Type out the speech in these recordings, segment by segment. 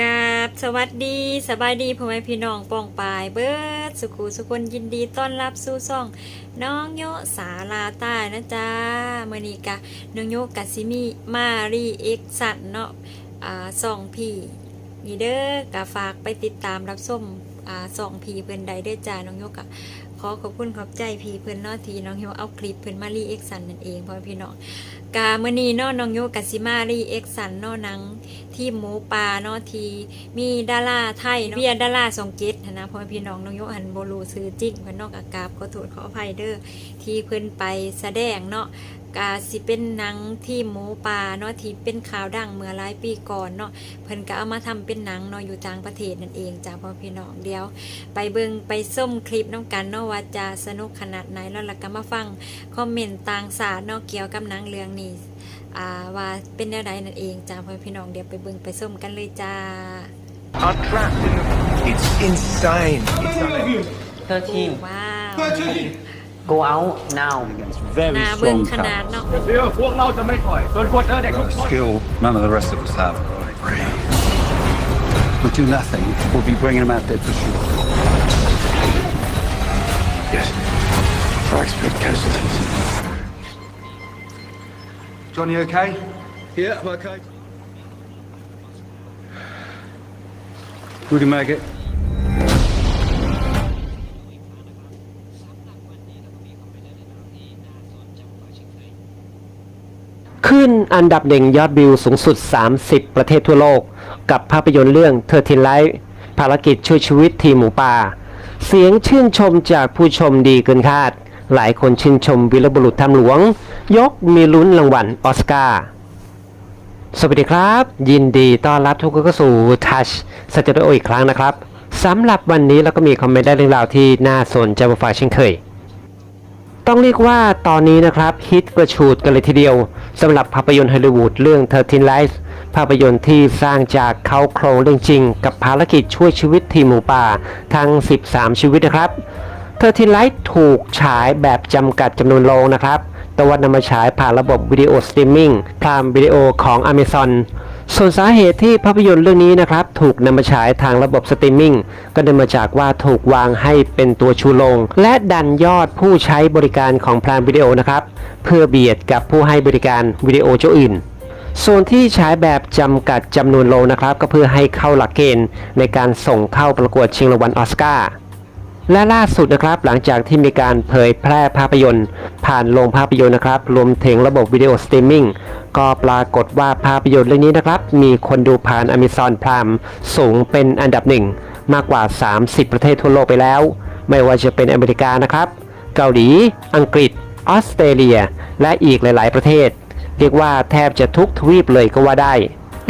กาบสวัสดีสบายดีพ่อแม่พี่น้องปองปายเบิร์ดสุขุสุคนยินดีต้อนรับสู่ซ่อง น้องโยสาลาใต้นะจ๊ะเมื่อนี้กะน้องโยกัซิมีมารีเอ็กสันเนาะอ่าสองพี่นี่เด้อกะฝากไปติดตามรับส้มอ่าสองพี่เพิ่นใดเด้อจ้าน้องโยกะ ขอขอบคุณขอบใจพี่เพื่อนนอทีน้องโยเอาคลิปเพื่อนมารีเอ็กซันนั่นเองพ่อพี่น้องกาเมนีนอน้องโยกัสซิมารีเอ็กซันนอหนังที่หมูปลานอที มีดาราไทยเนาะเวียดาราสองเกตนะพ่อพี่น้องน้องโยหันโบลูซื้อจิ้งเพื่อนนอกอากาศขอโทษขออภัยเด้อที่เพื่อนไปแสดงเนาะ กาสิเป็นหนังที่หมูป่าเนาะที่เป็นข่าวดังเมื่อหลายปีก่อนเนาะเพิ่นก็เอามาทำเป็นหนังเนาะอยู่ต่างประเทศนั่นเองจ้าพ่อพี่น้องเดียว ไปเบิ่งไปส้มคลิปน้องกันเนาะว่าจะสนุกขนาดไหนแล้วล่ะก็มาฟังคอมเมนต์ต่างสาเนาะเกี่ยวกับหนังเรื่องนี้อ่าว่าเป็นแนวใดนั่นเองจ้าพ่อพี่น้องเดี๋ยวไปเบิ่งไปส้มกันเลยจ้า are trapped in the... It's insane. It's un- 13. ว้าว Go out now. Very หนาเบิ่ง strong ขนาด talent. เนาะ เดี๋ยวพวกเราจะไม่ปล่อยจนกว่าเธอเด็กทุกคน Skill none of the rest of us have. We do nothing. We'll be bringing them out there for sure. Yes. For expert casualties. Johnny, okay? Yeah, I'm okay. Rudy Maggot. ขึ้นอันดับหนึ่งยอดวิวสูงสุด 30 ประเทศทั่วโลก กับภาพยนตร์เรื่องเธอทินไลท์ภารกิจช่วยชีวิตทีมหมูป่า เสียงชื่นชมจากผู้ชมดีเกินคาด หลายคนชื่นชมวีรบุรุษทำหลวง ยกมีลุ้นรางวัลออสการ์สวัสดีครับ ยินดีต้อนรับทุกคนเข้าสู่ทัชสตูดิโออีกครั้งนะครับสำหรับวันนี้เราก็มีคอมเมนต์ได้เรื่องราวที่น่าสนใจมาฝากเช่นเคย ต้องเรียกว่าตอนนี้นะครับฮิตกระชูดกันเลยทีเดียวสำหรับภาพยนตร์ฮอลลีวูดเรื่อง 13 Lives ภาพยนตร์ที่สร้างจากเขาโครงเรื่องจริง กับภารกิจช่วยชีวิตทีมหมูป่าทั้ง 13 ชีวิตนะครับ13 Lives ถูกฉายแบบจำกัดจำนวนโรงนะครับ แต่ว่านำมาฉายผ่านระบบวิดีโอสตรีมมิ่งพรามวิดีโอของ Amazon ส่วนสาเหตุที่ภาพยนตร์เรื่องนี้นะครับถูกนำมาฉายทางระบบสตรีมมิ่งก็เนื่องมาจากว่าถูกวางให้เป็นตัวชูโรงและดันยอดผู้ใช้บริการของพรามวิดีโอนะครับเพื่อเบียดกับผู้ให้บริการวิดีโอเจ้าอื่น ส่วนที่ฉายแบบจำกัดจำนวนโรงนะครับ ก็เพื่อให้เข้าหลักเกณฑ์ในการส่งเข้าประกวดชิงรางวัลออสการ์ และล่าสุดนะครับหลังจากที่มีการเผยแพร่ภาพยนตร์ ผ่านโรงภาพยนตร์นะครับ รวมถึงระบบวิดีโอสตรีมมิ่งก็ปรากฏว่าภาพยนตร์เรื่องนี้นะครับ มีคนดูผ่าน Amazon Prime สูงเป็นอันดับหนึ่ง มากกว่า 30 ประเทศทั่วโลกไปแล้ว ไม่ว่าจะเป็นอเมริกานะครับ เกาหลี อังกฤษ ออสเตรเลีย และอีกหลาย ๆ ประเทศ เรียกว่าแทบจะทุกทวีปเลยก็ว่าได้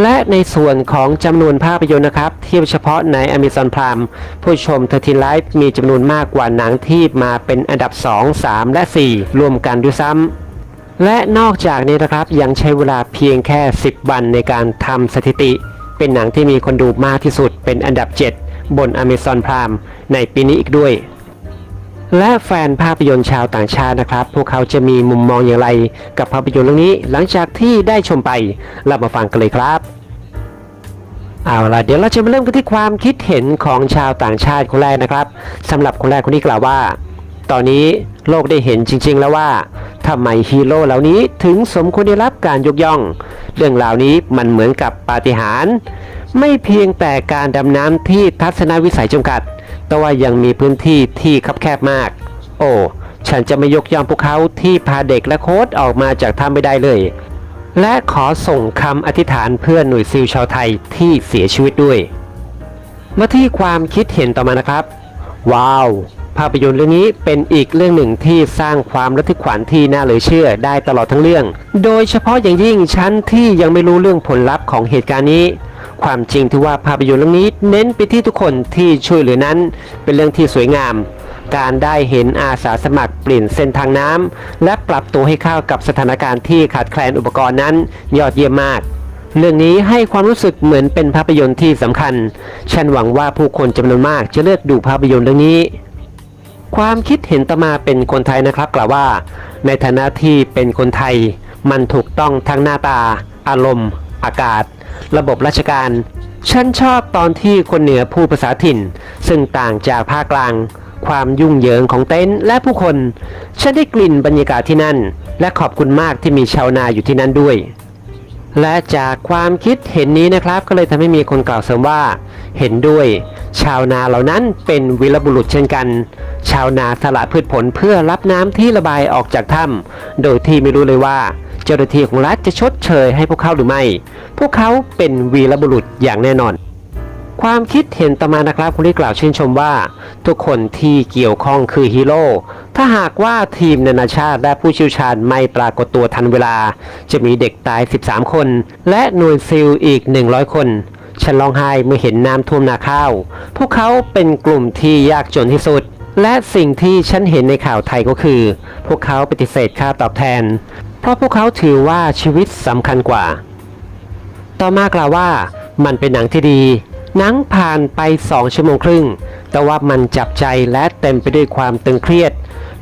และในส่วนของจำนวนภาพยนตร์นะครับเทียบเฉพาะใน Amazon Prime ผู้ชม13 Live มีจำนวนมากกว่าหนังที่มาเป็นอันดับ 2 3 และ 4 รวมกันด้วยซ้ำและนอกจากนี้นะครับยังใช้เวลาเพียงแค่ 10 วันในการทำสถิติ เป็นหนังที่มีคนดูมากที่สุดเป็นอันดับ 7 บน Amazon Prime ในปีนี้อีกด้วย และแฟนภาพยนตร์ชาวต่างชาตินะครับ พวกเขาจะมีมุมมองอย่างไร กับภาพยนตร์เรื่องนี้ หลังจากที่ได้ชมไปเรามาฟังกันเลยครับเอาล่ะเดี๋ยวเราจะมาเริ่มกันที่ความคิดเห็นของชาวต่างชาติคนแรกนะครับสำหรับคนแรกคนนี้กล่าวว่า ตอนนี้โลกได้เห็นจริง ๆ แล้วว่าทำไมฮีโร่เหล่านี้ถึงสมควรได้รับการยกย่อง เรื่องราวนี้มันเหมือนกับปาฏิหาริย์ไม่เพียงแต่การดำน้ำที่ทัศนวิสัยจำกัด แต่ว่ายังมีพื้นที่ที่คับแคบมาก โอ้ฉันจะไม่ยกย่องพวกเขาที่พาเด็กและโค้ชออกมาจากถ้ำไม่ได้เลย และขอส่งคำอธิษฐานเพื่อหน่วยซิลชาวไทยที่เสียชีวิตด้วย มาที่ความคิดเห็นต่อมานะครับ ว้าว ภาพยนตร์เรื่องนี้เป็นอีกเรื่องหนึ่งที่สร้างความระทึกขวัญที่น่าเหลือเชื่อได้ตลอดทั้งเรื่อง โดยเฉพาะอย่างยิ่งฉันที่ยังไม่รู้เรื่องผลลัพธ์ของเหตุการณ์นี้ ความจริงที่ว่าภาพยนตร์เรื่องนี้เน้นไปที่ทุกคนที่ช่วยเหลือนั้น เป็นเรื่องที่สวยงาม การได้เห็นอาสาสมัครเปลี่ยนเส้นทางน้ำและปรับตัวให้เข้ากับสถานการณ์ที่ขาดแคลนอุปกรณ์นั้น ยอดเยี่ยมมากเรื่องนี้ให้ความรู้สึกเหมือนเป็นภาพยนตร์ที่สำคัญ ฉันหวังว่าผู้คนจำนวนมากจะเลือกดูภาพยนตร์เรื่องนี้ ความคิดเห็นต่อมาเป็นคนไทยนะครับกล่าวว่า ในฐานะที่เป็นคนไทย มันถูกต้องทั้งหน้าตา อารมณ์ อากาศ ระบบราชการ ฉันชอบตอนที่คนเหนือพูดภาษาถิ่น ซึ่งต่างจากภาคกลาง ความยุ่งเหยิงของเต็นท์และผู้คน ฉันได้กลิ่นบรรยากาศที่นั่น และขอบคุณมากที่มีชาวนาอยู่ที่นั่นด้วย และจากความคิดเห็นนี้นะครับ ก็เลยทำให้มีคนกล่าวเสริมว่า เห็นด้วย ชาวนาเหล่านั้นเป็นวีรบุรุษเช่นกัน ชาวนาสละพืชผลเพื่อรับน้ำที่ระบายออกจากถ้ำโดยที่ไม่รู้เลยว่า จ้าหน้าที่ของรัฐจะชดเชยให้พวกเขาหรือไม่ พวกเขาเป็นวีรบุรุษอย่างแน่นอน ความคิดเห็นต่อมานะครับคุณที่กล่าวชื่นชมว่า ทุกคนที่เกี่ยวข้องคือฮีโร่ถ้าหากว่าทีมนานาชาติและผู้เชี่ยวชาญไม่ปรากฏตัวทันเวลา จะมีเด็กตาย 13 คน และหน่วยซิลอีก 100 คนฉันร้องไห้เมื่อเห็นน้ำท่วมนาข้าว พวกเขาเป็นกลุ่มที่ยากจนที่สุด และสิ่งที่ฉันเห็นในข่าวไทยก็คือ พวกเขาปฏิเสธค่าตอบแทน เพราะพวกเขาถือว่าชีวิตสำคัญกว่า ต่อมากล่าวว่ามันเป็นหนังที่ดีหนังผ่านไป2ชั่วโมงครึ่ง แต่ว่ามันจับใจและเต็มไปด้วยความตึงเครียด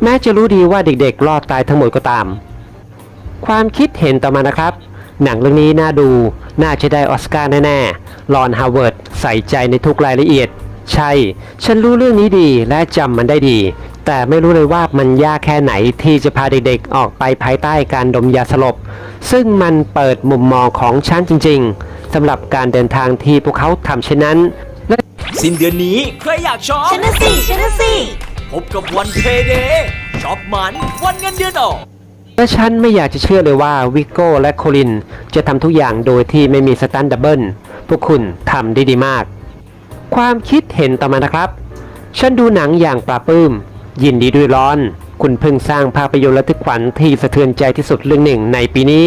แม้จะรู้ดีว่าเด็กๆรอดตายทั้งหมดก็ตาม ความคิดเห็นต่อมานะครับ หนังเรื่องนี้น่าดู น่าจะได้ออสการ์แน่ๆลอนฮาวเวิร์ดใส่ใจในทุกรายละเอียด ใช่ ฉันรู้เรื่องนี้ดีและจำมันได้ดี แต่ไม่รู้เลยว่ามันยากแค่ไหนที่จะพาเด็กๆออกไปภายใต้การดมยาสลบ ซึ่งมันเปิดมุมมองของฉันจริงๆสำหรับการเดินทางที่พวกเขาทำเช่นนั้นและสิ้นเดือนนี้ ใครอยากช็อปฉันนะสิฉันนะสิพบกับวันเพเดช็อปมันวันเงินเดือนออกและฉันไม่อยากจะเชื่อเลยว่าวิโก้และโคลิน จะทำทุกอย่างโดยที่ไม่มีสตันดับเบิลพวกคุณทำได้ดีมาก ความคิดเห็นต่อมานะครับ ฉันดูหนังอย่างปลาปลื้ม ยินดีด้วยร้อน คุณเพิ่งสร้างภาพยนตร์ระทึกขวัญที่สะเทือนใจที่สุดเรื่องหนึ่งในปีนี้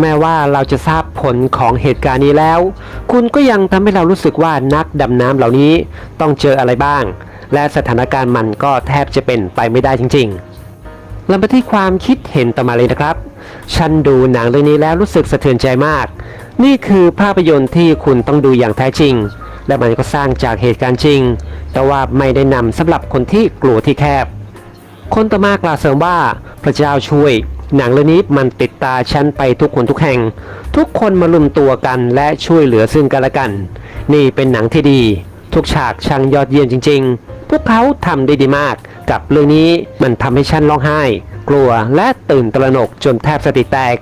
แม้ว่าเราจะทราบผลของเหตุการณ์นี้แล้ว คุณก็ยังทำให้เรารู้สึกว่านักดำน้ำเหล่านี้ต้องเจออะไรบ้าง และสถานการณ์มันก็แทบจะเป็นไปไม่ได้จริงๆเรามาที่ความคิดเห็นต่อมาเลยนะครับ ฉันดูหนังเรื่องนี้แล้วรู้สึกสะเทือนใจมาก นี่คือภาพยนตร์ที่คุณต้องดูอย่างแท้จริง และมันก็สร้างจากเหตุการณ์จริง แต่ว่าไม่ได้นำสำหรับคนที่กลัวที่แคบ คนต่อมากล่าวเสริมว่าพระเจ้าช่วยหนังเรื่องนี้มันติดตาฉันไปทุกคนทุกแห่ง ทุกคนมาลุมตัวกันและช่วยเหลือซึ่งกันและกัน นี่เป็นหนังที่ดี ทุกฉากช่างยอดเยี่ยมจริง ๆ พวกเขาทำได้ดีมาก กับเรื่องนี้มันทำให้ฉันร้องไห้ กลัวและตื่นตระหนกจนแทบสติแตก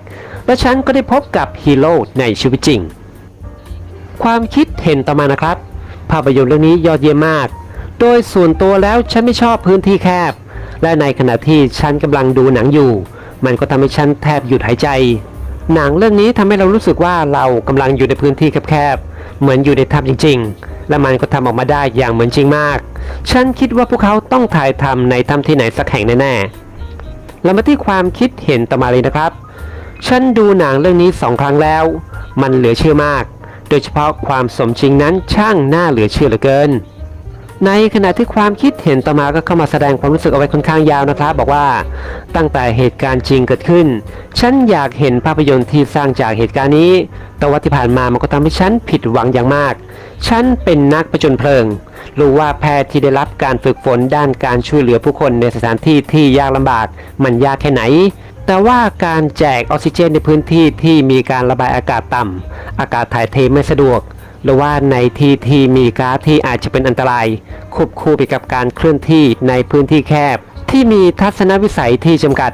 และฉันก็ได้พบกับฮีโร่ในชีวิตจริง ความคิดเห็นต่อมานะครับ ภาพยนตร์เรื่องนี้ยอดเยี่ยมมาก โดยส่วนตัวแล้วฉันไม่ชอบพื้นที่แคบ และในขณะที่ฉันกำลังดูหนังอยู่ มันก็ทำให้ฉันแทบหยุดหายใจ หนังเรื่องนี้ทำให้เรารู้สึกว่าเรากำลังอยู่ในพื้นที่แคบๆเหมือนอยู่ในถ้ำจริง ๆ และมันก็ทำออกมาได้อย่างเหมือนจริงมาก ฉันคิดว่าพวกเขาต้องถ่ายทำในถ้ำที่ไหนสักแห่งแน่ๆเรามาที่ความคิดเห็นต่อมาเลยนะครับ ฉันดูหนังเรื่องนี้สองครั้งแล้ว มันเหลือเชื่อมาก โดยเฉพาะความสมจริงนั้นช่างน่าเหลือเชื่อเหลือเกิน ในขณะที่ความคิดเห็นต่อมาก็เข้ามาแสดงความรู้สึกเอาไว้ค่อนข้างยาวนะครับ บอกว่าตั้งแต่เหตุการณ์จริงเกิดขึ้น ฉันอยากเห็นภาพยนตร์ที่สร้างจากเหตุการณ์นี้ แต่ว่าที่ผ่านมามันก็ทำให้ฉันผิดหวังอย่างมาก ฉันเป็นนักประจนเพลิง รู้ว่าแพทย์ที่ได้รับการฝึกฝนด้านการช่วยเหลือผู้คนในสถานที่ที่ยากลำบาก มันยากแค่ไหน แต่ว่าการแจกออกซิเจนในพื้นที่ที่มีการระบายอากาศต่ำอากาศถ่ายเทไม่สะดวก หรือว่าในที่ที่มีก๊าซที่อาจจะเป็นอันตรายควบคู่ไปกับการเคลื่อนที่ในพื้นที่แคบ ที่มีทัศนวิสัยที่จำกัด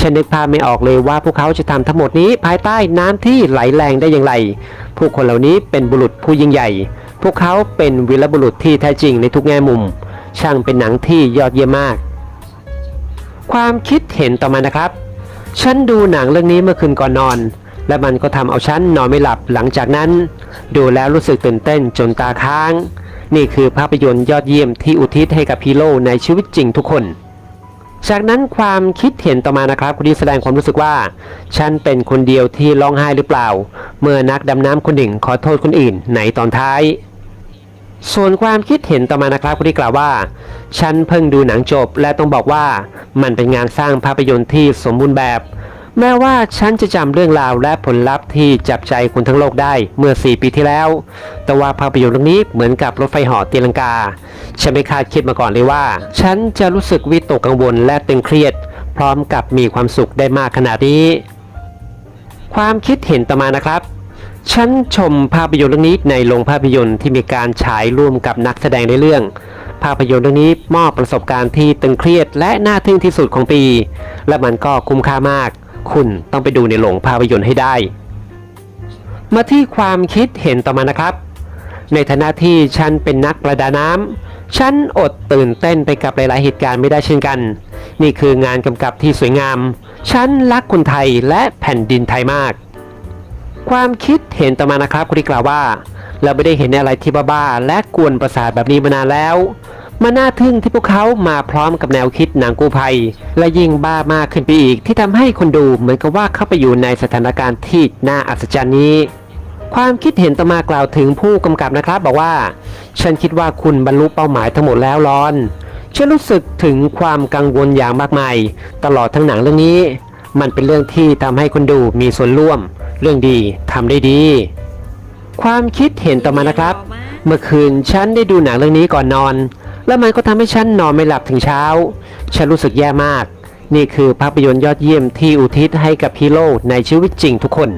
ฉันนึกภาพไม่ออกเลยว่าพวกเขาจะทำทั้งหมดนี้ภายใต้น้ำที่ไหลแรงได้อย่างไร ผู้คนเหล่านี้เป็นบุรุษผู้ยิ่งใหญ่ พวกเขาเป็นวีรบุรุษที่แท้จริงในทุกแง่มุม ช่างเป็นหนังที่ยอดเยี่ยมมาก ความคิดเห็นต่อมานะครับ ฉันดูหนังเรื่องนี้เมื่อคืนก่อนนอน และมันก็ทำเอาฉันนอนไม่หลับหลังจากนั้น ดูแล้วรู้สึกตื่นเต้นจนตาค้าง นี่คือภาพยนตร์ยอดเยี่ยมที่อุทิศให้กับฮีโร่ในชีวิตจริงทุกคน จากนั้นความคิดเห็นต่อมานะครับคุณดีแสดงความรู้สึกว่า ฉันเป็นคนเดียวที่ร้องไห้หรือเปล่า เมื่อนักดำน้ำคนหนึ่งขอโทษคนอื่นในตอนท้าย ส่วนความคิดเห็นต่อมานะครับคุณดีกล่าวว่า ฉันเพิ่งดูหนังจบ และต้องบอกว่ามันเป็นงานสร้างภาพยนตร์ที่สมบูรณ์แบบ แม้ว่าฉันจะจำเรื่องราวและผลลัพธ์ที่จับใจคนทั้งโลกได้เมื่อ 4 ปีที่แล้ว แต่ว่าภาพยนตร์เรื่องนี้เหมือนกับรถไฟเหาะตีลังกา ฉันไม่คาดคิดมาก่อนเลยว่า ฉันจะรู้สึกวิตกกังวลและตึงเครียด พร้อมกับมีความสุขได้มากขนาดนี้ ความคิดเห็นต่อมานะครับ ฉันชมภาพยนตร์เรื่องนี้ในโรงภาพยนตร์ที่มีการฉายร่วมกับนักแสดงในเรื่อง ภาพยนตร์เรื่องนี้มอบประสบการณ์ที่ตึงเครียดและน่าทึ่งที่สุดของปี และมันก็คุ้มค่ามาก คุณต้องไปดูในโรงภาพยนตร์ให้ได้ มาที่ความคิดเห็นต่อมานะครับ ในฐานะที่ฉันเป็นนักประดาน้ำฉันอดตื่นเต้นไปกับหลาย ๆ เหตุการณ์ไม่ได้เช่นกัน นี่คืองานกำกับที่สวยงาม ฉันรักคนไทยและแผ่นดินไทยมาก ความคิดเห็นต่อมานะครับคุณที่กล่าวว่า เราไม่ได้เห็นอะไรที่บ้าๆและกวนประสาทแบบนี้มานานแล้วมันน่าทึ่งที่พวกเขามาพร้อมกับแนวคิดหนังกู้ภัย และยิ่งบ้ามากขึ้นไปอีก ที่ทำให้คนดูเหมือนกับว่าเข้าไปอยู่ในสถานการณ์ที่น่าอัศจรรย์นี้ ความคิดเห็นต่อมากล่าวถึงผู้กำกับนะครับบอกว่า ฉันคิดว่าคุณบรรลุเป้าหมายทั้งหมดแล้วรอน ฉันรู้สึกถึงความกังวลอย่างมากมาย ตลอดทั้งหนังเรื่องนี้ มันเป็นเรื่องที่ทำให้คนดูมีส่วนร่วม เรื่องดีทำได้ดี ความคิดเห็นต่อมานะครับ เมื่อคืนฉันได้ดูหนังเรื่องนี้ก่อนนอน แล้วมันก็ทำให้ฉันนอนไม่หลับถึงเช้า ฉันรู้สึกแย่มาก นี่คือภาพยนตร์ยอดเยี่ยมที่อุทิศให้กับฮีโร่ในชีวิตจริงทุกคน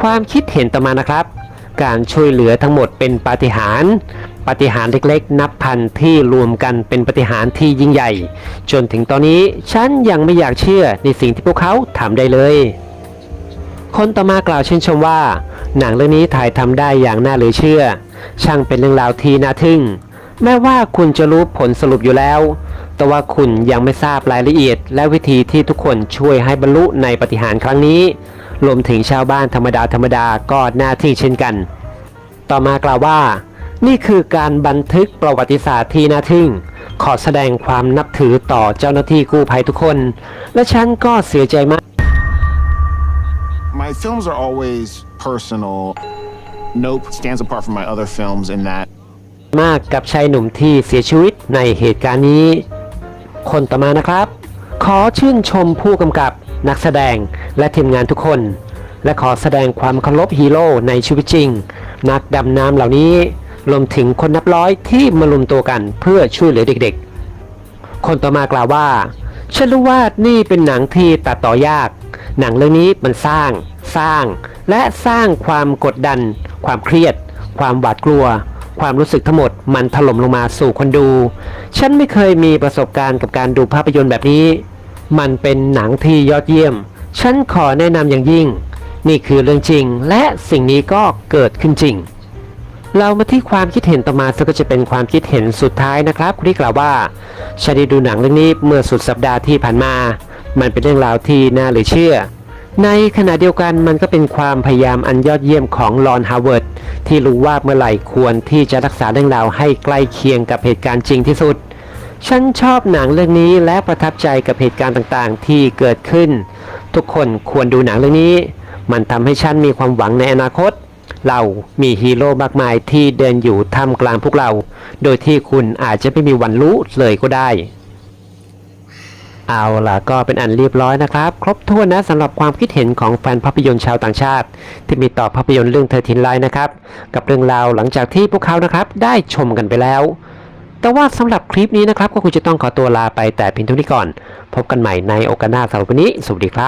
ความคิดเห็นต่อมานะครับ การช่วยเหลือทั้งหมดเป็นปาฏิหาริย์ปาฏิหาริย์เล็กๆ นับพันที่รวมกันเป็นปาฏิหาริย์ที่ยิ่งใหญ่ จนถึงตอนนี้ฉันยังไม่อยากเชื่อในสิ่งที่พวกเขาทำได้เลย คนต่อมากล่าวชื่นชมว่า หนังเรื่องนี้ถ่ายทำได้อย่างน่าเหลือเชื่อ ช่างเป็นเรื่องราวที่น่าทึ่ง แม้ว่าคุณจะรู้ผลสรุปอยู่แล้ว แต่ว่าคุณยังไม่ทราบรายละเอียด และวิธีที่ทุกคนช่วยให้บรรลุในปฏิหารครั้งนี้รวมถึงชาวบ้านธรรมดาธรรมดาก็น่าทึ่งเช่นกัน ต่อมากล่าวว่า นี่คือการบันทึกประวัติศาสตร์ที่น่าทึ่ง ขอแสดงความนับถือต่อเจ้าหน้าที่กู้ภัยทุกคน และฉันก็เสียใจมาก My films are always personal. Nope stands apart from my other films in that มากกับชายหนุ่มที่เสียชีวิตในเหตุการณ์นี้ คนต่อมานะครับ ขอชื่นชมผู้กำกับนักแสดงและทีมงานทุกคน และขอแสดงความเคารพฮีโร่ในชีวิตจริง นักดำน้ำเหล่านี้รวมถึงคนนับร้อยที่มารวมตัวกันเพื่อช่วยเหลือเด็กๆ คนต่อมากล่าวว่า ฉันรู้ว่านี่เป็นหนังที่ตัดต่อยาก หนังเรื่องนี้มันสร้าง สร้าง และสร้างความกดดัน ความเครียด ความหวาดกลัว ความรู้สึกทั้งหมดมันถล่มลงมาสู่คนดู ฉันไม่เคยมีประสบการณ์กับการดูภาพยนตร์แบบนี้ มันเป็นหนังที่ยอดเยี่ยม ฉันขอแนะนำอย่างยิ่ง นี่คือเรื่องจริง และสิ่งนี้ก็เกิดขึ้นจริง เรามาที่ความคิดเห็นต่อมาซึ่งก็จะเป็นความคิดเห็นสุดท้ายนะครับที่กล่าวว่าฉันด้ดูหนังเรื่องนี้เมื่อสุดสัปดาห์ที่ผ่านมา มันเป็นเรื่องราวที่น่าเหลือเชื่อ ในขณะเดียวกันมันก็เป็นความพยายามอันยอดเยี่ยมของลอนฮาวเวิร์ดที่รู้ว่าเมื่อไหร่ควรที่จะรักษาเรื่องราวให้ใกล้เคียงกับเหตุการณ์จริงที่สุด ฉันชอบหนังเรื่องนี้และประทับใจกับเหตุการณ์ต่างๆ ที่เกิดขึ้น ทุกคนควรดูหนังเรื่องนี้ มันทำให้ฉันมีความหวังในอนาคต เรามีฮีโร่มากมายที่เดินอยู่ท่ามกลางพวกเรา โดยที่คุณอาจจะไม่มีวันรู้เลยก็ได้ เอาล่ะก็เป็นอันเรียบร้อยนะครับ ครบถ้วนนะสำหรับความคิดเห็นของแฟนภาพยนตร์ชาวต่างชาติ ที่มีต่อภาพยนตร์เรื่องเธอทินไลน์นะครับ กับเรื่องราวหลังจากที่พวกเขานะครับได้ชมกันไปแล้ว แต่ว่าสำหรับคลิปนี้นะครับก็คงจะต้องขอตัวลาไปแต่เพียงเท่านี้ก่อน พบกันใหม่ในโอกาสหน้าสำหรับวันนี้สวัสดีครับ